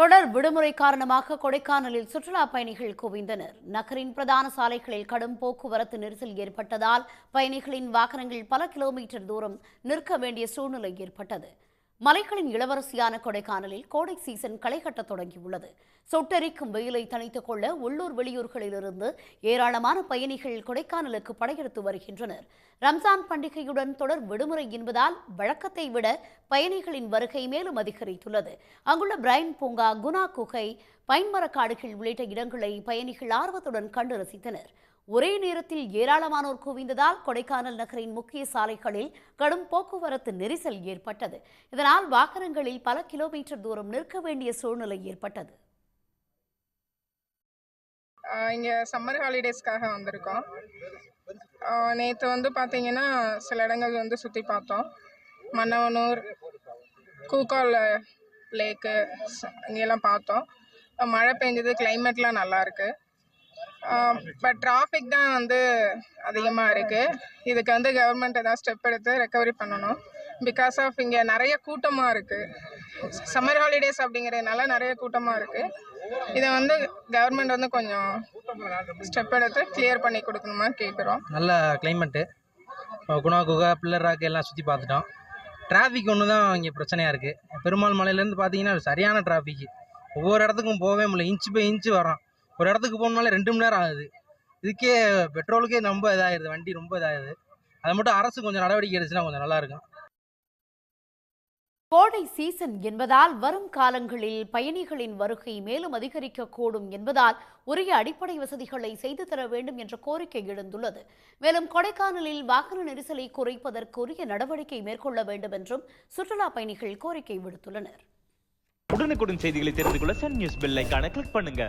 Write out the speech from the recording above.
தொடர் விடுமுறை காரணமாக கொடைக்கானலில் சுற்றுலா பயணிகள் குவிந்தனர். நகரின் பிரதான சாலைகளில் கடும் போக்குவரத்து நெரிசல் ஏற்பட்டதால் பயணிகளின் வாகனங்கள் பல கிலோமீட்டர் தூரம் நிற்க வேண்டிய சூழ்நிலை ஏற்பட்டது. மலைகளின் இளவரசியான கொடைக்கானலில் கோடை சீசன் களைகட்ட தொடங்கியுள்ளது. சொட்டெரிக்கும் வெயிலை தணித்துக் கொள்ள உள்ளூர் வெளியூர்களிலிருந்து ஏராளமான பயணிகள் கொடைக்கானலுக்கு படையெடுத்து வருகின்றனர். ரம்ஜான் பண்டிகையுடன் தொடர் விடுமுறை என்பதால் வழக்கத்தை விட பயணிகளின் வருகை மேலும் அதிகரித்துள்ளது. அங்குள்ள பிரைன் பூங்கா குணா குகை பைன்மரக்காடுகள் உள்ளிட்ட இடங்களை பயணிகள் ஆர்வத்துடன் கண்டு ரசித்தனர். ஒரே நேரத்தில் ஏராளமானோர் குவிந்ததால் கொடைக்கானல் நகரின் முக்கிய சாலைகளில் கடும் போக்குவரத்து நெரிசல் ஏற்பட்டது. இதனால் வாகனங்களில் பல கிலோமீட்டர் தூரம் நிற்க வேண்டிய சூழ்நிலை ஏற்பட்டது. இங்கே சம்மர் ஹாலிடேஸ்க்காக வந்திருக்கோம். நேற்று வந்து பார்த்தீங்கன்னா சில இடங்கள் வந்து சுற்றி பார்த்தோம். மன்னவனூர் கூக்கால் லேக்கு இங்கெல்லாம் பார்த்தோம். மழை பெஞ்சது கிளைமேட்லாம் நல்லா இருக்குது பட் டிராஃபிக் தான் வந்து அதிகமாக இருக்குது இதுக்கு வந்து கவர்மெண்ட் ஏதாவது ஸ்டெப் எடுத்து ரெக்கவரி பண்ணணும். பிகாஸ் ஆஃப் இங்கே நிறைய கூட்டமாக இருக்குது சம்மர் ஹாலிடேஸ் அப்படிங்கிறதுனால நிறைய கூட்டமாக இருக்குது இதை வந்து கவர்மெண்ட் வந்து கொஞ்சம் ஸ்டெப் எடுத்து கிளியர் பண்ணி கொடுக்கணுமா கேட்குறோம் நல்ல கிளைமேட்டு குணா குகா பில்லர் ராக்கு எல்லாம் சுற்றி பார்த்துட்டோம். டிராஃபிக் ஒன்று தான் இங்கே பிரச்சனையாக இருக்குது பெருமாள் மலையிலேருந்து பார்த்தீங்கன்னா சரியான டிராஃபிக் ஒவ்வொரு இடத்துக்கும் போகவே முடியல. இன்ச்சு பை இன்ச்சு வரோம் ஒரு இடத்துக்கு போகணுனாலே ரெண்டு மணி நேரம் ஆகுது. இதுக்கே பெட்ரோலுக்கே ரொம்ப இதாகிடுது வண்டி ரொம்ப இதாகுது அதை மட்டும் அரசு கொஞ்சம் நடவடிக்கை எடுத்துச்சுன்னா கொஞ்சம் நல்லாயிருக்கும் கோடை சீசன் என்பதால் வரும் காலங்களில் பயணிகளின் வருகை மேலும் அதிகரிக்கக்கூடும் என்பதால் உரிய அடிப்படை வசதிகளை செய்து தர வேண்டும் என்ற கோரிக்கை எழுந்துள்ளது. மேலும் கொடைக்கானலில் வாகன நெரிசலை குறைப்பதற்கு உரிய நடவடிக்கை மேற்கொள்ள வேண்டும் என்றும் சுற்றுலா பயணிகள் கோரிக்கை விடுத்துள்ளனர். உடனுக்குடன் செய்திகளை தெரிந்து கொள்ள சன் நியூஸ் பெல் ஐகானை கிளிக் பண்ணுங்க.